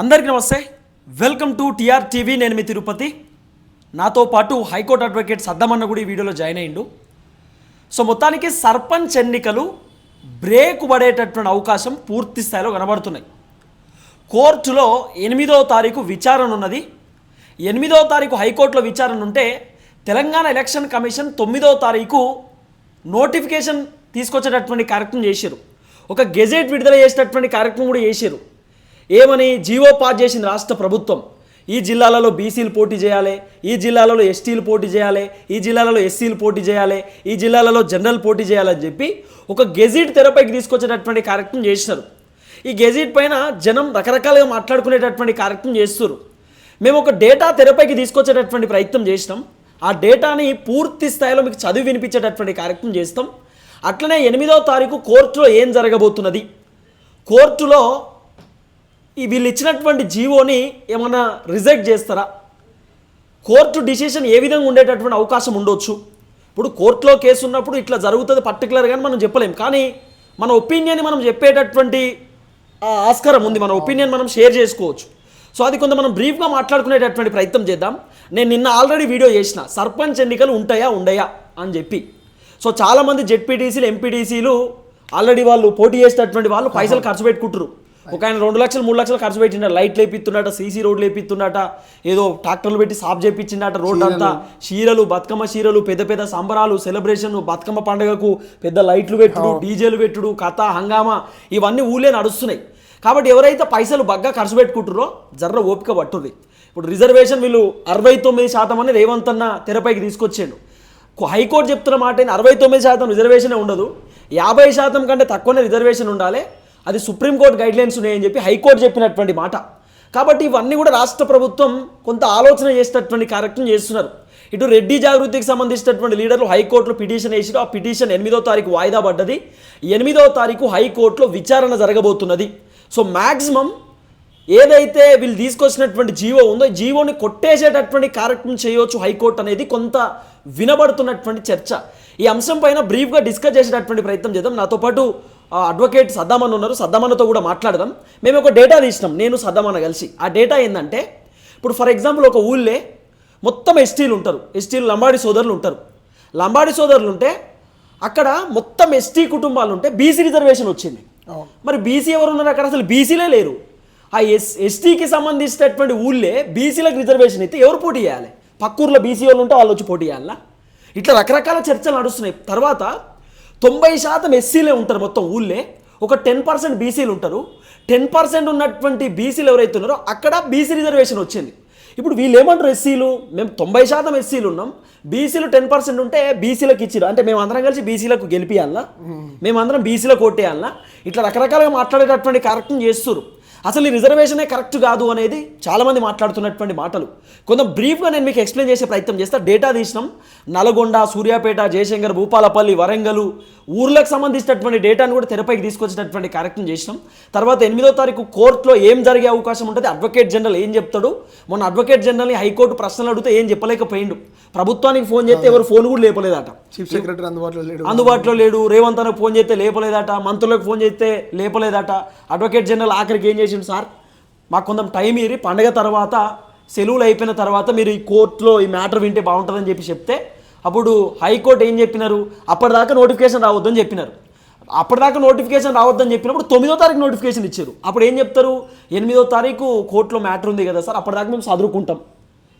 అందరికీ నమస్తే. Welcome to TR TV నేను మీ తిరుపతి. నాతో పాటు హైకోర్టు అడ్వకేట్ సద్దమన్న కూడా ఈ వీడియోలో జాయిన్ అయ్యిండు. సో మొత్తానికి సర్పంచ్ ఎన్నికలు బ్రేక్ పడేటటువంటి అవకాశం పూర్తి స్థాయిలో కనబడుతున్నాయి. కోర్టులో ఎనిమిదో తారీఖు విచారణ ఉన్నది. ఎనిమిదో తారీఖు హైకోర్టులో విచారణ ఉంటే తెలంగాణ ఎలక్షన్ కమిషన్ తొమ్మిదో తారీఖు నోటిఫికేషన్ తీసుకొచ్చేటటువంటి కార్యక్రమం చేశారు. ఒక గెజెట్ విడుదల చేసేటటువంటి కార్యక్రమం కూడా చేశారు. ఏమని జీవో పాస్ చేసింది రాష్ట్ర ప్రభుత్వం? ఈ జిల్లాలలో బీసీలు పోటీ చేయాలి ఈ జిల్లాలలో ఎస్టీలు పోటీ చేయాలి ఈ జిల్లాలలో ఎస్సీలు పోటీ చేయాలి ఈ జిల్లాలలో జనరల్ పోటీ చేయాలని చెప్పి ఒక గెజిట్ తెరపైకి తీసుకొచ్చేటటువంటి కార్యక్రమం చేసినారు. ఈ గెజిట్ పైన జనం రకరకాలుగా మాట్లాడుకునేటటువంటి కార్యక్రమం చేస్తున్నారు. మేము ఒక డేటా తెరపైకి తీసుకొచ్చేటటువంటి ప్రయత్నం చేసినాం. ఆ డేటాని పూర్తి స్థాయిలో మీకు చదివి వినిపించేటటువంటి కార్యక్రమం చేస్తాం. అట్లనే ఎనిమిదవ తారీఖు కోర్టులో ఏం జరగబోతున్నది? కోర్టులో వీళ్ళు ఇచ్చినటువంటి జీవోని ఏమన్నా రిజెక్ట్ చేస్తారా? కోర్టు డిసిషన్ ఏ విధంగా ఉండేటటువంటి అవకాశం ఉండొచ్చు? ఇప్పుడు కోర్టులో కేసు ఉన్నప్పుడు ఇట్లా జరుగుతుంది పర్టికులర్గా మనం చెప్పలేం. కానీ మన ఒపీనియన్ మనం చెప్పేటటువంటి ఆస్కారం ఉంది. మన ఒపీనియన్ మనం షేర్ చేసుకోవచ్చు. సో అది కొంత మనం బ్రీఫ్గా మాట్లాడుకునేటటువంటి ప్రయత్నం చేద్దాం. నేను నిన్న ఆల్రెడీ వీడియో చేసిన సర్పంచ్ ఎన్నికలు ఉంటాయా ఉండయా అని చెప్పి. సో చాలామంది జెడ్పీటీసీలు ఎంపీటీసీలు ఆల్రెడీ వాళ్ళు పోటీ చేసేటటువంటి వాళ్ళు పైసలు ఖర్చు పెట్టుకుంటారు ఒక ఆయన రెండు లక్షలు మూడు లక్షలు ఖర్చు పెట్టిండ లైట్లు వేపిస్తున్నట సీసీ రోడ్లు వేపిస్తున్నట ఏదో ట్రాక్టర్లు పెట్టి సాఫ్ చేపించిండట రోడ్ అంతా చీరలు బతుకమ్మ చీరలు పెద్ద పెద్ద సంబరాలు సెలబ్రేషన్ బతుకమ్మ పండుగకు పెద్ద లైట్లు పెట్టుడు డీజేలు పెట్టుడు కథ హంగామా ఇవన్నీ ఊళ్ళే నడుస్తున్నాయి. కాబట్టి ఎవరైతే పైసలు బగ్గా ఖర్చు పెట్టుకుంటారో జర్ర ఓపిక పట్టుర్రి. ఇప్పుడు రిజర్వేషన్ వీళ్ళు అరవై తొమ్మిది శాతం అని రేవంత్ అన్న తెరపైకి తీసుకొచ్చాడు. హైకోర్టు చెప్తున్న మాట అరవై తొమ్మిది శాతం రిజర్వేషనే ఉండదు. యాభై శాతం కంటే తక్కువనే రిజర్వేషన్ ఉండాలి. అది సుప్రీంకోర్టు గైడ్లైన్స్ ఉన్నాయని చెప్పి హైకోర్టు చెప్పినటువంటి మాట. కాబట్టి ఇవన్నీ కూడా రాష్ట్ర ప్రభుత్వం కొంత ఆలోచన చేసేటటువంటి కార్యక్రమం చేస్తున్నారు. ఇటు రెడ్డి జాగృతికి సంబంధించినటువంటి లీడర్లు హైకోర్టులో పిటిషన్ వేసారు. ఆ పిటిషన్ ఎనిమిదో తారీఖు వాయిదా పడ్డది. ఎనిమిదో తారీఖు హైకోర్టులో విచారణ జరగబోతున్నది. సో మ్యాక్సిమం ఏదైతే వీళ్ళు తీసుకొచ్చినటువంటి జీవో ఉందో జీవోని కొట్టేసేటటువంటి కార్యక్రమం చేయవచ్చు హైకోర్టు అనేది కొంత వినబడుతున్నటువంటి చర్చ. ఈ అంశం పైన బ్రీఫ్గా డిస్కస్ చేసేటటువంటి ప్రయత్నం చేద్దాం. నాతో పాటు అడ్వకేట్ సద్దామన్ ఉన్నారు. సద్దామన్నతో కూడా మాట్లాడదాం. మేము ఒక డేటా తీసినాం. నేను సద్దామన్న కలిసి. ఆ డేటా ఏంటంటే ఇప్పుడు ఫర్ ఎగ్జాంపుల్ ఒక ఊళ్ళే మొత్తం ఎస్టీలు ఉంటారు. ఎస్టీలు లంబాడి సోదరులు ఉంటారు. లంబాడి సోదరులు ఉంటే అక్కడ మొత్తం ఎస్టీ కుటుంబాలు ఉంటే బీసీ రిజర్వేషన్ వచ్చింది. మరి బీసీ ఎవరు ఉన్నారు? అక్కడ అసలు బీసీలే లేరు. ఆ ఎస్ ఎస్టీకి సంబంధించినటువంటి ఊళ్ళే బీసీలకు రిజర్వేషన్ అయితే ఎవరు పోటీ చేయాలి? పక్కూర్లో బీసీ వాళ్ళు ఉంటే వాళ్ళు వచ్చి పోటీ చేయాలా? ఇట్లా రకరకాల చర్చలు నడుస్తున్నాయి. తర్వాత తొంభై శాతం ఎస్సీలే ఉంటారు మొత్తం ఊళ్ళే. ఒక టెన్ పర్సెంట్ బీసీలు ఉంటారు. టెన్ పర్సెంట్ ఉన్నటువంటి బీసీలు ఎవరైతే ఉన్నారో అక్కడ బీసీ రిజర్వేషన్ వచ్చింది. ఇప్పుడు వీళ్ళు ఏమంటారు ఎస్సీలు? మేము తొంభై శాతం ఎస్సీలు ఉన్నాం. బీసీలు టెన్ పర్సెంట్ ఉంటే బీసీలకు ఇచ్చిరు అంటే మేము అందరం కలిసి బీసీలకు గెలిపియాలనా మేమందరం బీసీలకు ఓటేయాలనా? ఇట్లా రకరకాలుగా మాట్లాడేటటువంటి కార్యక్రమం చేస్తారు అసలు ఈ రిజర్వేషనే కరెక్ట్ కాదు అనేది చాలామంది మాట్లాడుతున్నటువంటి మాటలు. కొంత బ్రీఫ్గా నేను మీకు ఎక్స్ప్లెయిన్ చేసే ప్రయత్నం చేస్తా. డేటా తీసినాం. నల్గొండ సూర్యాపేట జయశంకర్ భూపాలపల్లి వరంగల్ ఊర్లకు సంబంధించినటువంటి డేటాను కూడా తెరపైకి తీసుకొచ్చినటువంటి కార్యక్రమం చేసినాం. తర్వాత ఎనిమిదో తారీఖు కోర్టులో ఏం జరిగే అవకాశం ఉంటుంది అడ్వకేట్ జనరల్ ఏం చెప్తాడు? మొన్న అడ్వకేట్ జనరల్ని హైకోర్టు ప్రశ్నలు అడిగితే ఏం చెప్పలేకపోయిండు. ప్రభుత్వానికి ఫోన్ చేస్తే ఎవరు ఫోన్ కూడా లేపలేదట. చీఫ్ సెక్రటరీ అందుబాటులో లేడు. అందుబాటులో లేడు రేవంత్ అన్నకు ఫోన్ చేస్తే లేపలేదట మంత్రులకు ఫోన్ చేస్తే లేపలేదట. అడ్వకేట్ జనరల్ ఆఖరికి ఏం చేసిండు సార్? మాకు కొంచెం టైం ఇరి పండగ తర్వాత సెలవులు అయిపోయిన తర్వాత మీరు ఈ కోర్టులో ఈ మ్యాటర్ వింటే బాగుంటుందని చెప్పి చెప్తే అప్పుడు హైకోర్టు ఏం చెప్పినారు? అప్పటిదాకా నోటిఫికేషన్ రావద్దని చెప్పినారు. అప్పటిదాకా నోటిఫికేషన్ రావద్దని చెప్పినప్పుడు తొమ్మిదో తారీఖు నోటిఫికేషన్ ఇచ్చారు. అప్పుడు ఏం చెప్తారు? ఎనిమిదో తారీఖు కోర్టులో మ్యాటర్ ఉంది కదా సార్ అప్పటిదాకా మేము చదువుకుంటాం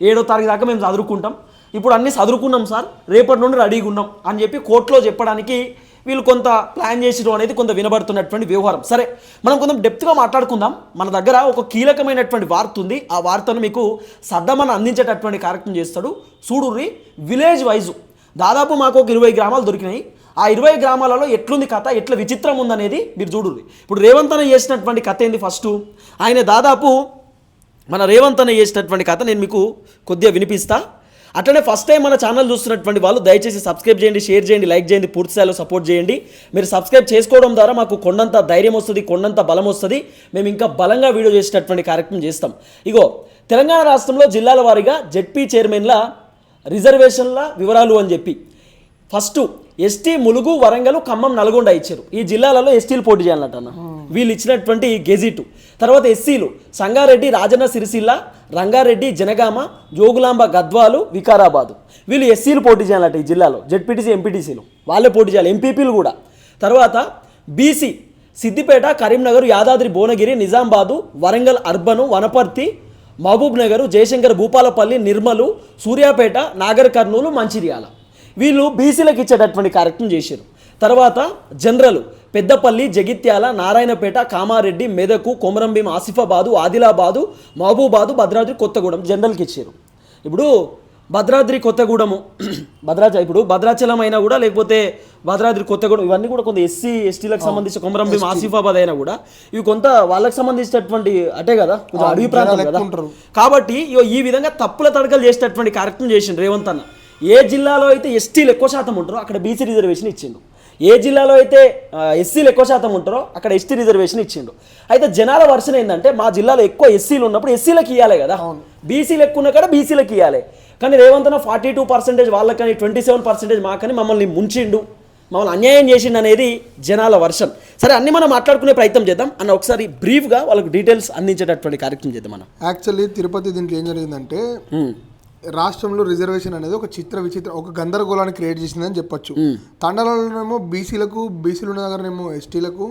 ఏడో తారీఖు దాకా మేము చదువుకుంటాం ఇప్పుడు అన్నీ చదువుకున్నాం సార్ రేపటి నుండి రెడీగా ఉన్నాం అని చెప్పి కోర్టులో చెప్పడానికి వీళ్ళు కొంత ప్లాన్ చేసిరు అనేది కొంత వినబడుతున్నటువంటి వ్యవహారం. సరే మనం కొంచెం డెప్త్గా మాట్లాడుకుందాం. మన దగ్గర ఒక కీలకమైనటువంటి వార్త ఉంది. ఆ వార్తను మీకు సద్దమని అందించేటటువంటి కార్యక్రమం చేస్తాడు. చూడుర్రి విలేజ్ వైజు దాదాపు మాకు ఒక ఇరవై గ్రామాలు దొరికినాయి. ఆ ఇరవై గ్రామాలలో ఎట్లుంది కథ ఎట్లా విచిత్రం ఉందనేది మీరు చూడుర్రి. ఇప్పుడు రేవంత్ అన్న చేసినటువంటి కథ ఏంది ఫస్ట్ ఆయన దాదాపు మన రేవంత్ అన్న చేసినటువంటి కథ నేను మీకు కొద్దిగా వినిపిస్తాను అట్లనే ఫస్ట్ టైం మన ఛానల్ చూస్తున్నటువంటి వాళ్ళు దయచేసి సబ్స్క్రైబ్ చేయండి షేర్ చేయండి లైక్ చేయండి పూర్తి స్థాయిలో సపోర్ట్ చేయండి. మీరు సబ్స్క్రైబ్ చేసుకోవడం ద్వారా మాకు కొండంత ధైర్యం వస్తుంది కొండంత బలం వస్తుంది. మేము ఇంకా బలంగా వీడియో చేసేటటువంటి కార్యక్రమం చేస్తాం. ఇగో తెలంగాణ రాష్ట్రంలో జిల్లాల వారీగా జెడ్పీ చైర్మన్ల రిజర్వేషన్ల వివరాలు అని చెప్పి. ఫస్ట్ ఎస్టీ ములుగు వరంగల్ ఖమ్మం నల్గొండ ఇచ్చారు. ఈ జిల్లాలలో ఎస్టీలు పోటీ చేయాలన్నట్టు అన్న వీళ్ళు ఇచ్చినటువంటి గెజిట్. తర్వాత ఎస్సీలు సంగారెడ్డి రాజన్న సిరిసిల్ల రంగారెడ్డి జనగామ జోగులాంబ గద్వాలు వికారాబాదు. వీళ్ళు ఎస్సీలు పోటీ చేయాలన్నట్టు ఈ జిల్లాలో. జెడ్పీటీసీ ఎంపీటీసీలు. వాళ్ళే పోటీ చేయాలి. ఎంపీపీలు కూడా. తర్వాత BC Siddipet Karimnagar Yadadri Bhuvanagiri Nizamabad Warangal urban Wanaparthy Mahabubnagar Jayashankar Bhupalpally Nirmal Suryapet Nagar Kurnool Mancherial. వీళ్ళు బీసీలకు ఇచ్చేటటువంటి కార్యక్రమం చేశారు. తర్వాత జనరల్ పెద్దపల్లి జగిత్యాల నారాయణపేట కామారెడ్డి మెదకు కొమరంభీం ఆసిఫాబాదు ఆదిలాబాదు మహబూబాదు భద్రాద్రి కొత్తగూడెం జనరల్కి ఇచ్చారు. ఇప్పుడు భద్రాద్రి కొత్తగూడెము భద్రాచ ఇప్పుడు భద్రాచలం అయినా కూడా లేకపోతే భద్రాద్రి కొత్తగూడెం ఇవన్నీ కూడా కొంత ఎస్సీ ఎస్టీలకు సంబంధించి కొమరంభీం ఆసిఫాబాద్ అయినా కూడా ఇవి కొంత వాళ్ళకి సంబంధించినటువంటి అటే కదా? కొంచెం అడవి ప్రాంతం కదా? కాబట్టి ఈ విధంగా తప్పుల తడకలు చేసేటటువంటి కార్యక్రమం చేసిండు రేవంత్ అన్న. ఏ జిల్లాలో అయితే ఎస్టీలు ఎక్కువ శాతం ఉంటారో అక్కడ బీసీ రిజర్వేషన్ ఇచ్చిండు. ఏ జిల్లాలో అయితే ఎస్సీలు ఎక్కువ శాతం ఉంటారో అక్కడ ఎస్టీ రిజర్వేషన్ ఇచ్చిండు. అయితే జనాల వర్షం ఏంటంటే మా జిల్లాలో ఎక్కువ ఎస్సీలు ఉన్నప్పుడు ఎస్సీలకు ఇవ్వాలి కదా. బీసీలు ఎక్కువ ఉన్న కాడ బీసీలకు ఇవ్వాలి కానీ రేవంత్ అన్న ఫార్టీ టూ పర్సెంటేజ్ వాళ్ళకని ట్వంటీ సెవెన్ పర్సెంటేజ్ మాకని మమ్మల్ని ముంచిండు. మమ్మల్ని అన్యాయం చేసిండు అనేది జనాల వర్షన్ సరే అన్ని మనం మాట్లాడుకునే ప్రయత్నం చేద్దాం. అన్న ఒకసారి బ్రీఫ్గా వాళ్ళకు డీటెయిల్స్ అందించేటటువంటి కార్యక్రమం చేద్దాం మనం యాక్చువల్లీ తిరుపతి దీంట్లో ఏం జరిగిందంటే రాష్ట్రంలో రిజర్వేషన్ అనేది ఒక చిత్ర విచిత్ర ఒక గందరగోళాన్ని క్రియేట్ చేసిందని చెప్పొచ్చు. తండలలోనేమో బీసీలకు బీసీలు ఉన్న దగ్గరనేమో ఎస్టీలకు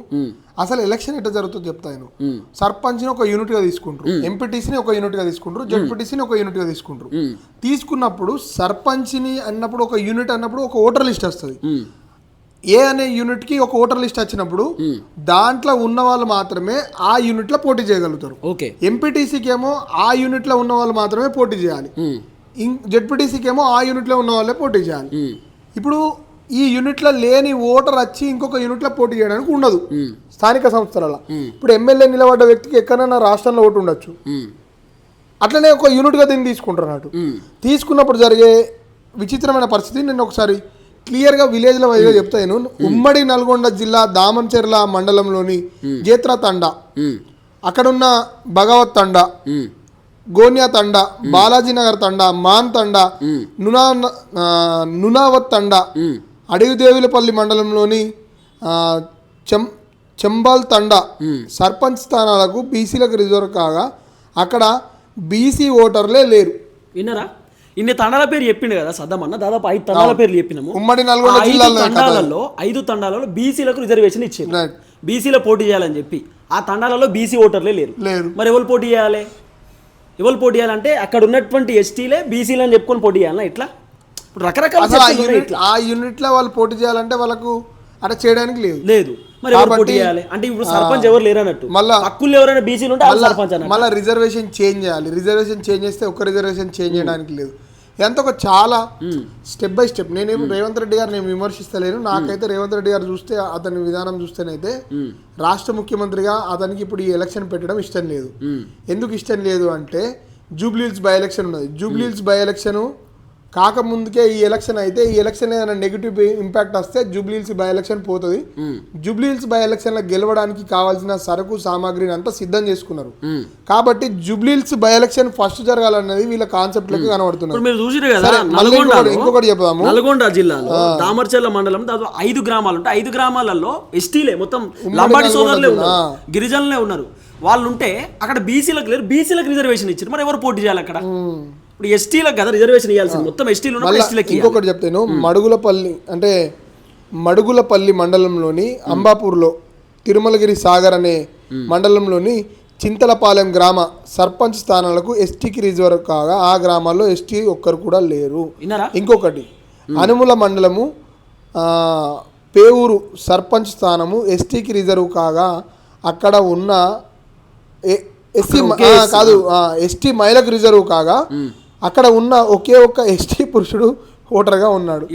అసలు ఎలక్షన్ ఎట్లా జరుగుతుందో చెప్తా నేను. సర్పంచ్ని ఒక యూనిట్గా తీసుకుంటారు ఎంపీటీసీని ఒక యూనిట్గా తీసుకుంటారు జడ్పీటీసీని ఒక యూనిట్గా తీసుకుంటారు తీసుకున్నప్పుడు సర్పంచ్ని అన్నప్పుడు ఒక యూనిట్ అన్నప్పుడు ఒక ఓటర్ లిస్ట్ వస్తుంది. ఏ అనే యూనిట్కి ఒక ఓటర్ లిస్ట్ వచ్చినప్పుడు దాంట్లో ఉన్న వాళ్ళు మాత్రమే ఆ యూనిట్లో పోటీ చేయగలుగుతారు. ఓకే. ఎంపీటీసీకి ఏమో ఆ యూనిట్లో ఉన్న వాళ్ళు మాత్రమే పోటీ చేయాలి. జెడ్పీటీసీకి ఏమో ఆ యూనిట్లో ఉన్న వాళ్ళే పోటీ చేయాలి. ఇప్పుడు ఈ యూనిట్లో లేని ఓటర్ వచ్చి ఇంకొక యూనిట్లో పోటీ చేయడానికి ఉండదు. స్థానిక సంస్థలలో. ఇప్పుడు ఎమ్మెల్యే నిలబడ్డ వ్యక్తికి ఎక్కడైనా రాష్ట్రంలో ఓటు ఉండొచ్చు. అట్లనే ఒక యూనిట్గా దీన్ని తీసుకుంటారు అన్నట్టు తీసుకున్నప్పుడు జరిగే విచిత్రమైన పరిస్థితి నేను ఒకసారి క్లియర్గా విలేజ్ల వైజ్గా చెప్తాను. ఉమ్మడి నల్గొండ జిల్లా దామన్చెర్ల మండలంలోని గేత్ర తండ. అక్కడున్న భగవత్ తండ. గోన్యా తండ బాలాజీ నగర్ తండ మాన్ తండ నునా నునావత్ తండ అడవిదేవులపల్లి మండలంలోని చెం చెంబల్ తండ సర్పంచ్ స్థానాలకు బీసీలకు రిజర్వ్ కాగా అక్కడ బీసీ ఓటర్లే లేరు. విన్నారా? ఇన్ని తండాల పేరు చెప్పిండు కదా సద్దం అన్న. దాదాపు ఐదు తండాల పేర్లు చెప్పినాము. ఉమ్మడి నల్గొండ తండాలలో ఐదు తండాలలో బీసీలకు రిజర్వేషన్ ఇచ్చారు. బీసీలో పోటీ చేయాలని చెప్పి. ఆ తండాలలో బీసీ ఓటర్లే లేరు. లేరు. మరి ఎవరు పోటీ చేయాలి? ఎవరు పోటీ చేయాలంటే అక్కడ ఉన్నటువంటి ఎస్టీలే బీసీలు అని చెప్పుకొని పోటీ చేయాలా? ఇట్లా? ఇప్పుడు రకరకాల ఆ యూనిట్లో వాళ్ళు పోటీ చేయాలంటే వాళ్ళకు అక్కడ చేయడానికి లేదు. లేదు. మరి ఎవరు పోటీ చేయాలి? అంటే ఇప్పుడు సర్పంచ్ ఎవరు లేరు అన్నట్టు. మళ్ళా హక్కులు ఎవరైనా బీసీలు ఉంటే సర్పంచ్ మళ్ళీ రిజర్వేషన్ చేంజ్ చేయాలి. రిజర్వేషన్ చేంజ్ చేస్తే ఒక రిజర్వేషన్ చేంజ్ చేయడానికి లేదు. ఇదంతా ఒక చాలా స్టెప్ బై స్టెప్. నేనేం రేవంత్ రెడ్డి గారు నేను విమర్శిస్తలేను. నాకైతే రేవంత్ రెడ్డి గారు చూస్తే అతని విధానం చూస్తేనైతే రాష్ట్ర ముఖ్యమంత్రిగా అతనికి ఇప్పుడు ఈ ఎలక్షన్ పెట్టడం ఇష్టం లేదు. ఎందుకు ఇష్టం లేదు అంటే జూబ్లీహిల్స్ బై ఎలక్షన్ ఉన్నది. జూబ్లీహిల్స్ బై ఎలక్షన్ కాకముందుకే ఈ ఎలక్షన్ అయితే ఈ ఎలక్షన్ ఏదైనా నెగిటివ్ ఇంపాక్ట్ వస్తే జూబ్లీహిల్స్ బై ఎలక్షన్ పోతుంది. జూబ్లీహిల్స్ బై ఎలక్షన్లో గెలవడానికి కావాల్సిన సరుకు సామాగ్రిని అంతా సిద్ధం చేసుకున్నారు. కాబట్టి జూబ్లీహిల్స్ బై ఎలక్షన్ ఫస్ట్ జరగాలన్నది వీళ్ళ కాన్సెప్ట్ లకి కనబడుతున్నారు. ఇంకొకటి- చెప్దాము. నల్గొండ జిల్లాలో దామర్చల్ల మండలం దాదాపు ఐదు గ్రామాలు ఉంటాయి. ఐదు గ్రామాలలో ఎస్టీలే మొత్తం లంబాడి సోదరులే. ఉన్నారు. గిరిజనులే ఉన్నారు. వాళ్ళు ఉంటే అక్కడ బీసీలకు లేరు. బీసీలకు రిజర్వేషన్ ఇచ్చారు మరి ఎవరు పోటీ చేయాలి అక్కడ? ఇప్పుడు ఎస్టీలకు కదా రిజర్వేషన్ ఇవ్వాల్సింది. మొత్తం ఎస్టీలు ఎస్టీలకి ఇంకొకటి చెప్తాను మడుగులపల్లి అంటే మడుగులపల్లి మండలంలోని అంబాపూర్లో తిరుమలగిరి సాగర్ అనే మండలంలోని చింతలపాలెం గ్రామ సర్పంచ్ స్థానాలకు ఎస్టీకి రిజర్వ్ కాగా ఆ గ్రామాల్లో ఎస్టీ ఒక్కరు కూడా లేరు. ఇంకొకటి అనుముల మండలము పేవూరు సర్పంచ్ స్థానము ఎస్టీకి రిజర్వ్ కాగా అక్కడ ఉన్న ఎస్టీ కాదు ఎస్టీ మహిళకు రిజర్వ్ కాగా అక్కడ ఉన్న ఒకే ఒక్క ఎస్టీ పురుషుడు ఓటర్గా ఉన్నాడు.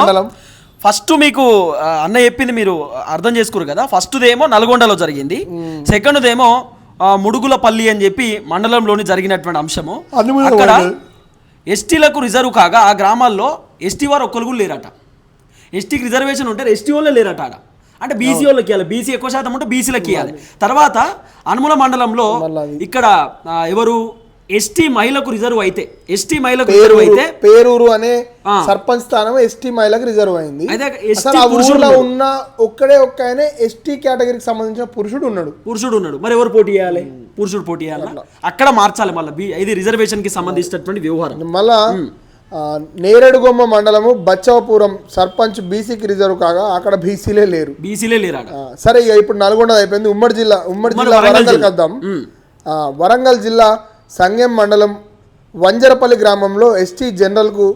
మండలం. ఫస్ట్ మీకు అన్న చెప్పింది మీరు అర్థం చేసుకోరు కదా? ఫస్ట్దేమో నల్గొండలో జరిగింది. సెకండ్దేమో ముడుగులపల్లి అని చెప్పి మండలంలోని జరిగినటువంటి అంశము. అక్కడ. ఎస్టీలకు రిజర్వ్ కాగా ఆ గ్రామాల్లో ఎస్టీ వారు ఒక్కరు కూడా లేరట. ఎస్టీకి రిజర్వేషన్ ఉంటే ఎస్టీ వాళ్ళే లేరట ఆడ. అంటే బీసీ వాళ్ళకి ఇవ్వాలి బీసీ ఎక్కువ శాతం ఉంటే బీసీలకి ఇవ్వాలి తర్వాత అనుముల మండలంలో ఇక్కడ ఎవరు? ఎస్టీ మహిళకు రిజర్వ్ అయితే ఎస్టీ మహిళకు రిజర్వ్ అయితే పేరూరు అనే. సర్పంచ్ స్థానం ఎస్టీ మహిళకు రిజర్వ్ అయింది. ఊర్లో. ఉన్న ఒక్కడే ఒక్క ఆయన ఎస్టీ కేటగిరీకి సంబంధించిన పురుషుడు ఉన్నాడు. పురుషుడు ఉన్నాడు. మరి ఎవరు పోటీ చేయాలి? పురుషుడు పోటీ చేయాలి? అక్కడ మార్చాలి మళ్ళీ. ఇది రిజర్వేషన్కి సంబంధించినటువంటి వ్యవహారం. మళ్ళా నేరేడుగొమ్మ మండలము బచ్చవపురం సర్పంచ్ బీసీకి రిజర్వ్ కాగా అక్కడ బీసీలే లేరు. బీసీలే లేరా సరే ఇక ఇప్పుడు నల్గొండ అయిపోయింది. ఉమ్మడి జిల్లా ఉమ్మడి జిల్లా వరంగల్ వరంగల్ జిల్లా. కద్దాం. ఉమ్. ఆ, వరంగల్ జిల్లా సంగెం మండలం వంజరపల్లి గ్రామంలో ఎస్టీ జనరల్కు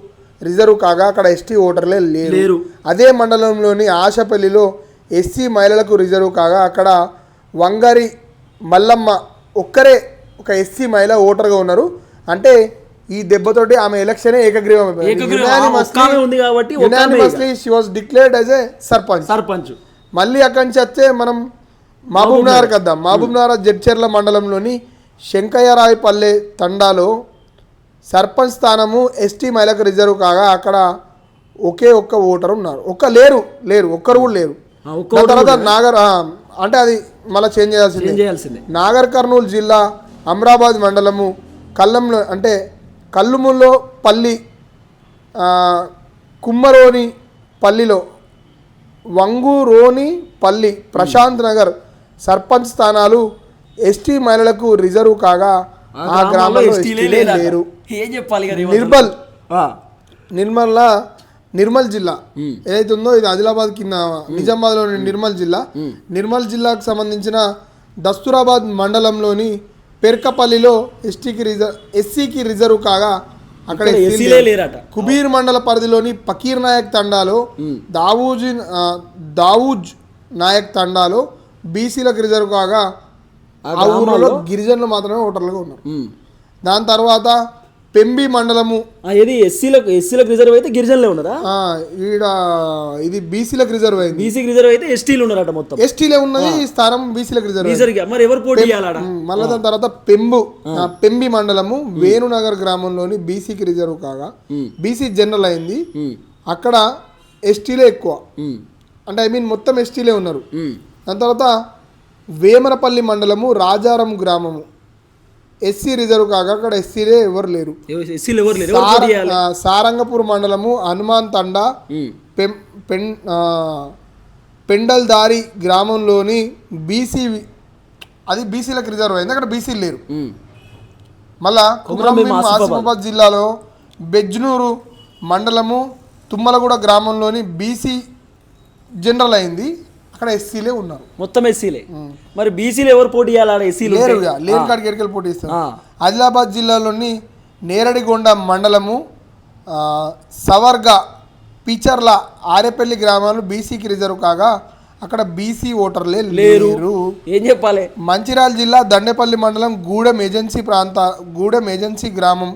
రిజర్వ్ కాగా అక్కడ ఎస్టీ ఓటర్లే లేరు. అదే మండలంలోని ఆశపల్లిలో ఎస్సీ మహిళలకు రిజర్వ్ కాగా అక్కడ వంగారి మల్లమ్మ ఒక్కరే ఒక ఎస్సీ మహిళ ఓటర్గా ఉన్నారు. అంటే ఈ దెబ్బతోటి ఆమె ఎలక్షనే ఏకగ్రీవం ఉంది కాబట్టి unanimously she was declared as a sarpanch. Sarpanch. మళ్ళీ అక్కడి నుంచి వస్తే మనం మహబూబ్ నగర్కి వద్దాం. మహబూబ్ నగర్ జడ్చర్ల మండలంలోని శంకయ్యరాయపల్లె తండాలో సర్పంచ్ స్థానము ఎస్టీ మహిళకు రిజర్వ్ కాగా అక్కడ ఒకే ఒక్క ఓటర్ ఉన్నారు. ఒక్క లేరు లేరు ఒక్కరు కూడా లేరు. తర్వాత నాగర్ అంటే అది మళ్ళీ చేంజ్ చేయాల్సిందే. నాగర్ కర్నూలు జిల్లా అమరాబాద్ మండలము కల్లంలో అంటే కల్లుముల్లో పల్లి కుమ్మరోని పల్లిలో వంగురోని పల్లి ప్రశాంత్ నగర్ సర్పంచ్ స్థానాలు ఎస్టీ మహిళలకు రిజర్వ్ కాగా ఆ గ్రామంలో ఎస్టీలే లేరా? ఏం చెప్పాలి నిర్మల్. నిర్మల్ నిర్మల్ జిల్లా. ఏదైతే ఉందో ఇది ఆదిలాబాద్ కింద నిజామాబాద్లోని నిర్మల్ జిల్లా. నిర్మల్ జిల్లాకు సంబంధించిన దస్తూరాబాద్ మండలంలోని పెర్కపల్లిలో ఎస్టీకి రిజర్వ్ ఎస్సీకి రిజర్వ్ కాగా అక్కడ కుబీర్ మండల పరిధిలోని పకీర్ నాయక్ తండాలో దావూజీ దావూజ్ నాయక్ తండాలో బీసీలకు రిజర్వ్ కాగా ఆ ఊర్లో గిరిజనులు మాత్రమే ఓటర్లుగా ఉన్నారు. దాని తర్వాత పెంబి మండలము. ఏది? ఎస్సీలకు ఎస్సీలకు రిజర్వ్ అయితే గిరిజనులే ఉన్నారా? ఈడ ఇది బీసీలకు రిజర్వ్ అయింది. బీసీకి రిజర్వ్ అయితే ఎస్టీలు ఉన్నారట మొత్తం. ఎస్టీలే ఉన్నది ఈ స్థానం బీసీలకు రిజర్వ్. బీసీకి మరి ఎవరు పోటీ మళ్ళా దాని తర్వాత పెంబు. పెంబి మండలము వేణునగర్ గ్రామంలోని బీసీకి రిజర్వ్ కాగా బీసీ జనరల్ అయింది. అక్కడ ఎస్టీలే ఎక్కువ. అంటే ఐ మీన్ మొత్తం ఎస్టీలే ఉన్నారు. దాని తర్వాత వేమరపల్లి మండలము రాజారం గ్రామము. ఎస్సీ రిజర్వ్ కాగా అక్కడ ఎస్సీలే ఎవరు లేరు. సారంగపూర్ మండలము హనుమాన్ తండా పెండల్దారి గ్రామంలోని బీసీ అది బీసీలకు రిజర్వ్ అయింది. అక్కడ బీసీలు లేరు. మళ్ళా కుమ్రంభీం. ఆసిఫాబాద్. జిల్లాలో బెజ్నూరు మండలము తుమ్మలగూడ గ్రామంలోని బీసీ జనరల్ అయింది. అక్కడ ఎస్సీలే ఉన్నారు. మొత్తం ఎస్సీలే మరి బీసీలు ఎవరు పోటీ చేయాలి ఎస్సీలు లేరు లేని కాడికి ఎరికలు పోటీ ఇస్తారు. ఆదిలాబాద్ జిల్లాలోని నేరడిగొండ మండలము సవర్గ పిచర్ల ఆరేపల్లి గ్రామాలు బీసీకి రిజర్వ్ కాగా అక్కడ బీసీ ఓటర్లే లేరు. ఏం చెప్పాలి? మంచిర్యాల జిల్లా దండేపల్లి మండలం గూడెం ఏజెన్సీ ప్రాంత గూడెం ఏజెన్సీ గ్రామం